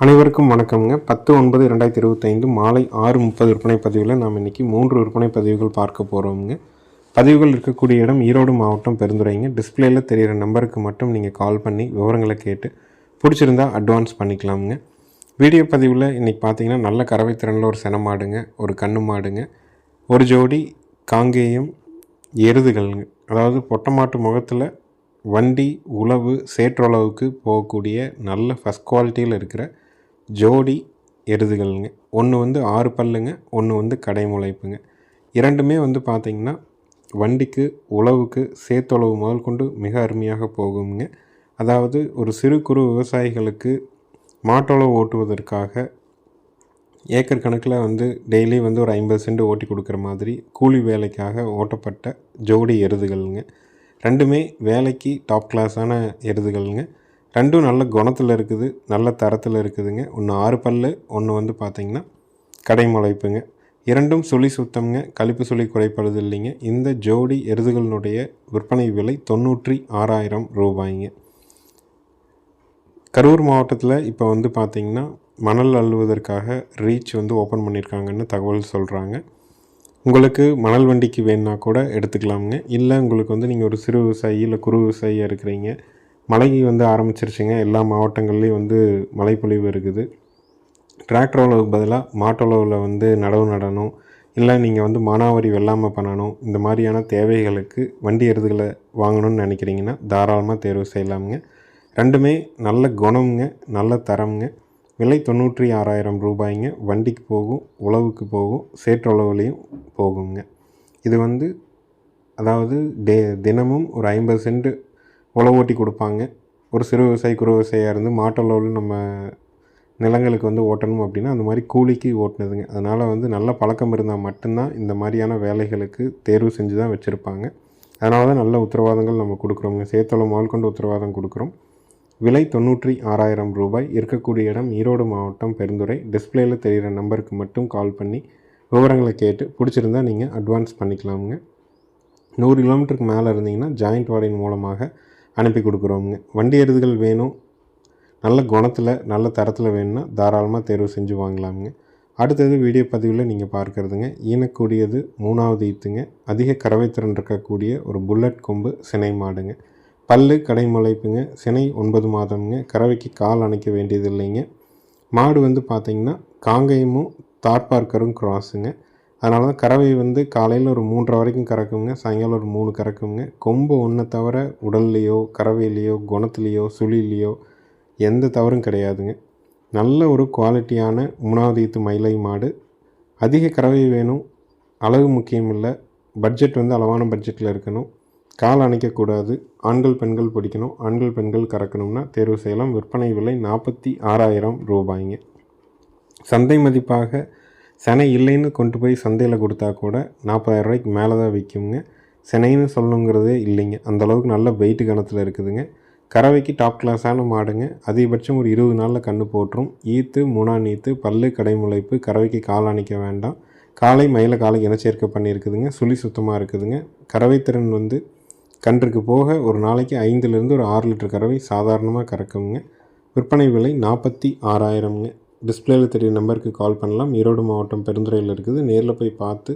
அனைவருக்கும் வணக்கம்ங்க. பத்து ஒன்பது ரெண்டாயிரத்தி இருபத்தைந்து மாலை ஆறு முப்பது விற்பனை பதிவில் நாம் இன்றைக்கி மூன்று விற்பனை பதிவுகள் பார்க்க போகிறோம்ங்க பதிவுகள் இருக்கக்கூடிய இடம் ஈரோடு மாவட்டம் பெருந்துரைங்க டிஸ்பிளேயில் தெரிகிற நம்பருக்கு மட்டும் நீங்கள் கால் பண்ணி விவரங்களை கேட்டு பிடிச்சிருந்தா அட்வான்ஸ் பண்ணிக்கலாமுங்க. வீடியோ பதிவில் இன்றைக்கி பார்த்தீங்கன்னா நல்ல கறவை திறனில் ஒரு சென மாடுங்க ஒரு கண்ணு மாடுங்க ஒரு ஜோடி காங்கேயம் எருதுகள்ங்க. அதாவது பொட்டமாட்டு முகத்தில் வண்டி உழவு சேற்றளவுக்கு போகக்கூடிய நல்ல ஃபஸ்ட் குவாலிட்டியில் இருக்கிற ஜோடி எருதுகள்ங்க. ஒன்று வந்து ஆறு பல்லுங்க ஒன்று வந்து கடை முளைப்புங்க. இரண்டுமே வந்து பார்த்திங்கன்னா வண்டிக்கு உழவுக்கு சேத்தொழவு முதல் கொண்டு மிக அருமையாக போகுங்க அதாவது ஒரு சிறு குறு விவசாயிகளுக்கு மாட்டுழவு ஓட்டுவதற்காக ஏக்கர் கணக்கில் வந்து டெய்லி வந்து ஒரு ஐம்பது சென்ட் ஓட்டி கொடுக்குற மாதிரி கூலி வேலைக்காக ஓட்டப்பட்ட ஜோடி எருதுகள்ங்க. ரெண்டுமே வேலைக்கு டாப் கிளாஸான எருதுகள்ங்க. ரெண்டும் நல்ல குணத்தில் இருக்குது நல்ல தரத்தில் இருக்குதுங்க. ஒன்று ஆறு பல்லு ஒன்று வந்து பார்த்திங்கன்னா கடை முளைப்புங்க. இரண்டும் சுழி சுத்தம்ங்க கழிப்பு சுழி குறைப்படுது இல்லைங்க. இந்த ஜோடி எருதுகளினுடைய விற்பனை விலை தொண்ணூற்றி ஆறாயிரம் ரூபாய்ங்க. கரூர் மாவட்டத்தில் இப்போ வந்து பார்த்திங்கன்னா மணல் அள்ளுவதற்காக ரீச் வந்து ஓப்பன் பண்ணியிருக்காங்கன்னு தகவல் சொல்கிறாங்க உங்களுக்கு மணல் வண்டிக்கு வேணுன்னா கூட எடுத்துக்கலாமுங்க. இல்லை உங்களுக்கு வந்து நீங்கள் ஒரு சிறு விவசாயி இல்லை குறு விவசாயியாக இருக்கிறீங்க மழை வந்து ஆரம்பிச்சிருச்சுங்க. எல்லா மாவட்டங்கள்லேயும் வந்து மழைப்பொழிவு இருக்குது. டிராக்டர் உழவுக்கு பதிலாக மாட்டுழவில் வந்து நடவு நடணும். இல்லை நீங்கள் வந்து மானாவாரி வெள்ளாமை பண்ணணும். இந்த மாதிரியான தேவைகளுக்கு வண்டி எருதுகளை வாங்கணும்னு நினைக்கிறீங்கன்னா தாராளமாக தேர்வு செய்யலாமுங்க. ரெண்டுமே நல்ல குணம்ங்க. நல்ல தரம்ங்க. விலை தொண்ணூற்றி ஆறாயிரம் ரூபாய்ங்க. வண்டிக்கு போகும் உழவுக்கு போகும் சேற்றுழவுலையும் போகுங்க. இது வந்து அதாவது டே தினமும் ஒரு ஐம்பது சென்ட் உழவு ஓட்டி கொடுப்பாங்க. ஒரு சிறு விவசாயி குறு விவசாயியாக இருந்து மாட்டளவில் நம்ம நிலங்களுக்கு வந்து ஓட்டணும் அப்படின்னா அந்த மாதிரி கூலிக்கு ஓட்டினதுங்க. அதனால் வந்து நல்ல பழக்கம் இருந்தால் மட்டும்தான் இந்த மாதிரியான வேலைகளுக்கு தேர்வு செஞ்சு தான் வச்சுருப்பாங்க. அதனால தான் நல்ல உத்தரவாதங்கள் நம்ம கொடுக்குறோங்க சேத்தளம் முதல் உத்தரவாதம் கொடுக்குறோம். விலை தொண்ணூற்றி ஆறாயிரம் ரூபாய். இருக்கக்கூடிய இடம் ஈரோடு மாவட்டம் பெருந்துறை. டிஸ்பிளேயில் தெரிகிற நம்பருக்கு மட்டும் கால் பண்ணி விவரங்களை கேட்டு பிடிச்சிருந்தா நீங்கள் அட்வான்ஸ் பண்ணிக்கலாமுங்க. நூறு கிலோமீட்டருக்கு மேலே இருந்தீங்கன்னா ஜாயிண்ட் வாடகை மூலமாக அனுப்பி கொடுக்குறோமுங்க. வண்டி எருதுகள் வேணும். நல்ல குணத்தில் நல்ல தரத்தில் வேணும்னா தாராளமாக தேர்வு செஞ்சு வாங்கலாமுங்க. அடுத்தது வீடியோ பதிவில் நீங்கள் பார்க்குறதுங்க. ஈனக்கூடியது மூணாவது ஈத்துங்க. அதிக கறவைத்திறன் இருக்கக்கூடிய ஒரு புல்லட் கொம்பு சினை மாடுங்க. பல்லு கடை முளைப்புங்க. சினை ஒன்பது மாதம்ங்க. கறவைக்கு கால் அணைக்க வேண்டியது இல்லைங்க மாடு வந்து பார்த்திங்கன்னா காங்கையமும் தார்பார்க்கரும் கிராஸுங்க அதனால தான் கறவை வந்து காலையில் ஒரு மூன்றரை வரைக்கும் கறக்குங்க சாயங்காலம் ஒரு மூணு கறக்குங்க. கொம்பு ஒன்றை தவிர உடல்லையோ கறவையிலையோ குணத்துலேயோ சுழிலையோ எந்த தவறும் கிடையாதுங்க. நல்ல ஒரு குவாலிட்டியான மூணாவது ஈத்து மயிலை மாடு. அதிக கறவை வேணும் அளவு முக்கியம் இல்லை. பட்ஜெட் வந்து அளவான பட்ஜெட்டில் இருக்கணும். கால் அணைக்கக்கூடாது ஆண்கள் பெண்கள் பிடிக்கணும். ஆண்கள் பெண்கள் கறக்கணும்னா தேர்வு செய்யலாம். விற்பனை விலை நாற்பத்தி ஆறாயிரம் ரூபாய்ங்க. சந்தை மதிப்பாக செனை இல்லைன்னு கொண்டு போய் சந்தையில் கொடுத்தா கூட நாற்பதாயிரம் ரூபாய்க்கு மேலே தான் விற்குங்க செனைன்னு சொல்லணுங்கிறதே இல்லைங்க. அந்தளவுக்கு நல்ல வெயிட் கணத்தில் இருக்குதுங்க. கறவைக்கு டாப் கிளாஸான மாடுங்க. அதிகபட்சம் ஒரு இருபது நாளில் கன்று போட்டுரும். ஈத்து மூணா நீத்து பல்லு கடைமுளைப்பு கறவைக்கு கால் அணைக்க வேண்டாம். காலை மயில காலை இனச்சேர்க்கை பண்ணியிருக்குதுங்க? சுழி சுத்தமாக இருக்குதுங்க. கறவை திறன் வந்து கன்றுக்கு போக ஒரு நாளைக்கு ஐந்துலேருந்து ஒரு ஆறு லிட்டர் கறவை சாதாரணமாக கறக்குங்க. விற்பனை விலை நாற்பத்தி ஆறாயிரம்ங்க. டிஸ்பிளேயில் தெரிய நம்பருக்கு கால் பண்ணலாம். ஈரோடு மாவட்டம் பெருந்துறையில் இருக்குது. நேரில் போய் பார்த்து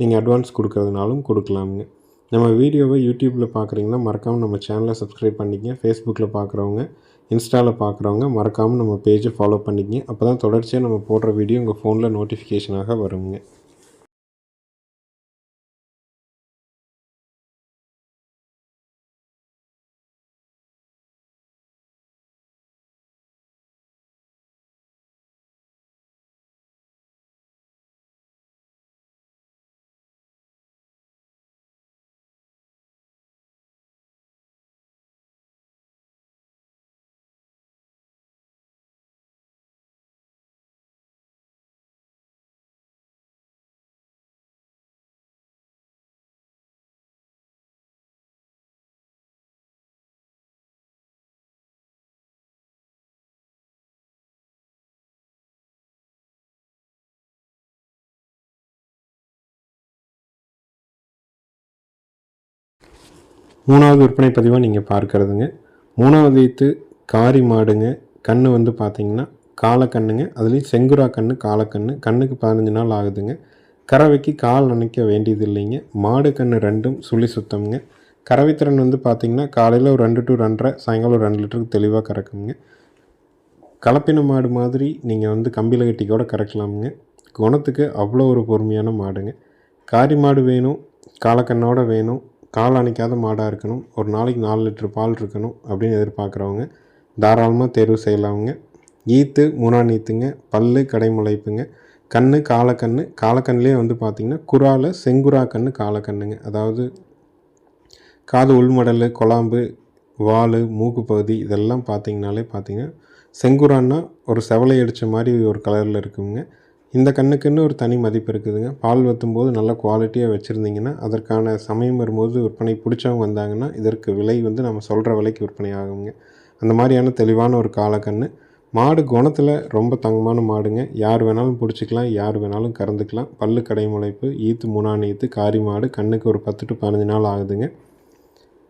நீங்கள் அட்வான்ஸ் கொடுக்குறதுனாலும் கொடுக்கலாமுங்க. நம்ம வீடியோவை யூடியூப்பில் பார்க்குறீங்கன்னா மறக்காமல் நம்ம சேனலை சப்ஸ்கிரைப் பண்ணிக்கங்க. ஃபேஸ்புக்கில் பார்க்குறவங்க இன்ஸ்டாவில் பார்க்குறவங்க மறக்காமல் நம்ம பேஜை ஃபாலோ பண்ணிக்கங்க. அப்போ தான் தொடர்ச்சியாக நம்ம போடுற வீடியோ உங்கள் ஃபோனில் நோட்டிஃபிகேஷனாக வருங்க. மூணாவது விற்பனை பதிவாக நீங்கள் பார்க்குறதுங்க. மூணாவது ஈத்து காரி மாடுங்க. கன்று வந்து பார்த்தீங்கன்னா காலக்கண்ணுங்க அதுலேயும் செங்குரா கண்ணு காலக்கண்ணு கண்ணுக்கு பதினஞ்சு நாள் ஆகுதுங்க. கறவைக்கு கால் நினைக்க வேண்டியது இல்லைங்க. மாடு கன்று ரெண்டும் சுழி சுத்தம்ங்க. கறவைத்திறன் வந்து பார்த்திங்கன்னா காலையில் ஒரு ரெண்டு டு ரெண்டரை சாயங்காலம் ஒரு ரெண்டு லிட்டருக்கு தெளிவாக கறக்குங்க. கலப்பின மாடு மாதிரி நீங்கள் வந்து கம்பியில் கட்டி கூட கறக்கலாமுங்க. குணத்துக்கு அவ்வளோ ஒரு பொறுமையான மாடுங்க. காரி மாடு வேணும் காலக்கண்ணோட வேணும். கால் மாடாக இருக்கணும். ஒரு நாளைக்கு நாலு லிட்டர் பால் இருக்கணும் அப்படின்னு எதிர்பார்க்குறவங்க தாராளமாக தேர்வு செய்யலாமுங்க. ஈத்து முனா நீத்துங்க பல்லு கடைமுளைப்புங்க. கண் காலக்கண்ணு காலக்கண்ணிலே வந்து பார்த்திங்கன்னா குறால செங்குரா கண்ணு காலக்கண்ணுங்க. அதாவது காது உள்மடல் குழாம்பு வால் மூக்கு பகுதி இதெல்லாம் பார்த்திங்கனாலே பார்த்தீங்கன்னா செங்குரான்னா ஒரு செவலை அடித்த மாதிரி ஒரு கலரில் இருக்குங்க. இந்த கண்ணுக்குன்னு ஒரு தனி மதிப்பு இருக்குதுங்க. பால் வற்றும்போது நல்ல குவாலிட்டியாக வச்சுருந்தீங்கன்னா அதற்கான சமயம் வரும்போது விற்பனை பிடிச்சவங்க வந்தாங்கன்னா இதற்கு விலை வந்து நம்ம சொல்கிற விலைக்கு விற்பனை ஆகுங்க. அந்த மாதிரியான தெளிவான ஒரு காலக்கண்ணு. மாடு குணத்தில் ரொம்ப தங்கமான மாடுங்க. யார் வேணாலும் பிடிச்சிக்கலாம் யார் வேணாலும் கறந்துக்கலாம். பல்லு கடை முளைப்பு ஈத்து முனான் ஈத்து காரி மாடு கண்ணுக்கு ஒரு பத்து டு பதினஞ்சு நாள் ஆகுதுங்க.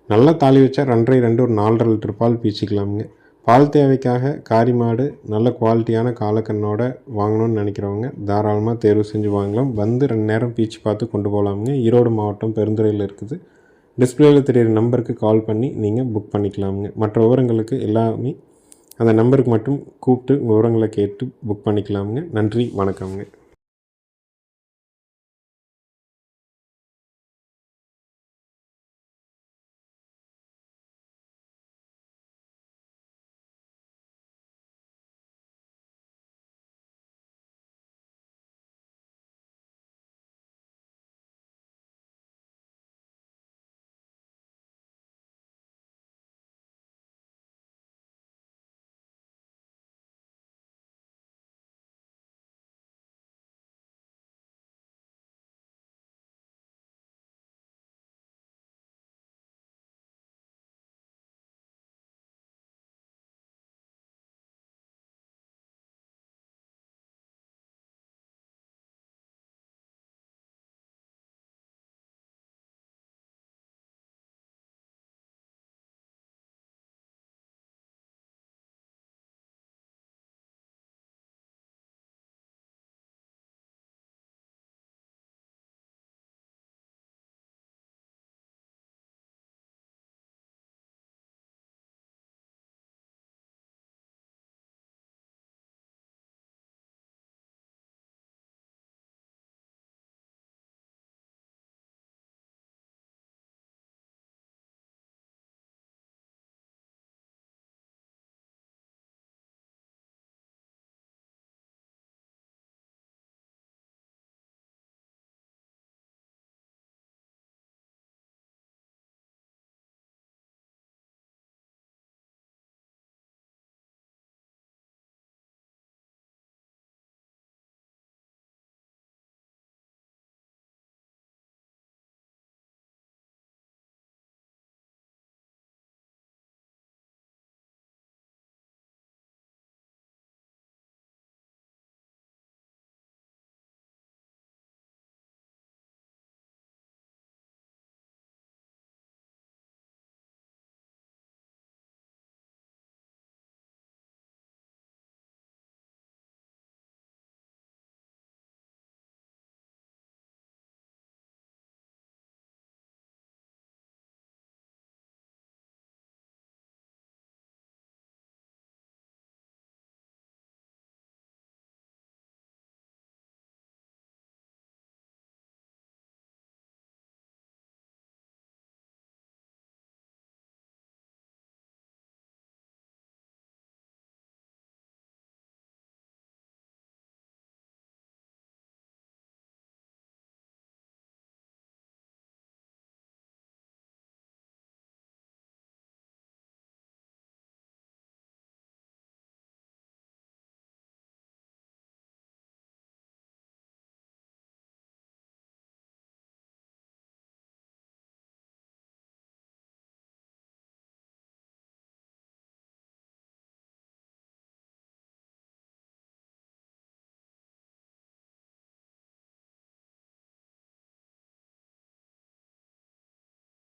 நல்லா தாலி வச்சா ரெண்டரை ரெண்டு ஒரு நாலரை லிட்டர் பால் பீச்சிக்கலாமுங்க. பால் தேவைக்காக காரி மாடு நல்ல குவாலிட்டியான காலக்கண்ணோட வாங்கணும்னு நினைக்கிறவங்க தாராளமாக தேர்வு செஞ்சு வாங்கலாம். வந்து ரெண்டு நேரம் பீச்சு பார்த்து கொண்டு போகலாமுங்க ஈரோடு மாவட்டம் பெருந்துறையில் இருக்குது. டிஸ்பிளேயில் தெரியிற நம்பருக்கு கால் பண்ணி நீங்கள் புக் பண்ணிக்கலாமுங்க. மற்ற விவரங்களுக்கு எல்லாமே அந்த நம்பருக்கு மட்டும் கூப்பிட்டு விவரங்களை கேட்டு புக் பண்ணிக்கலாமுங்க. நன்றி வணக்கம்ங்க.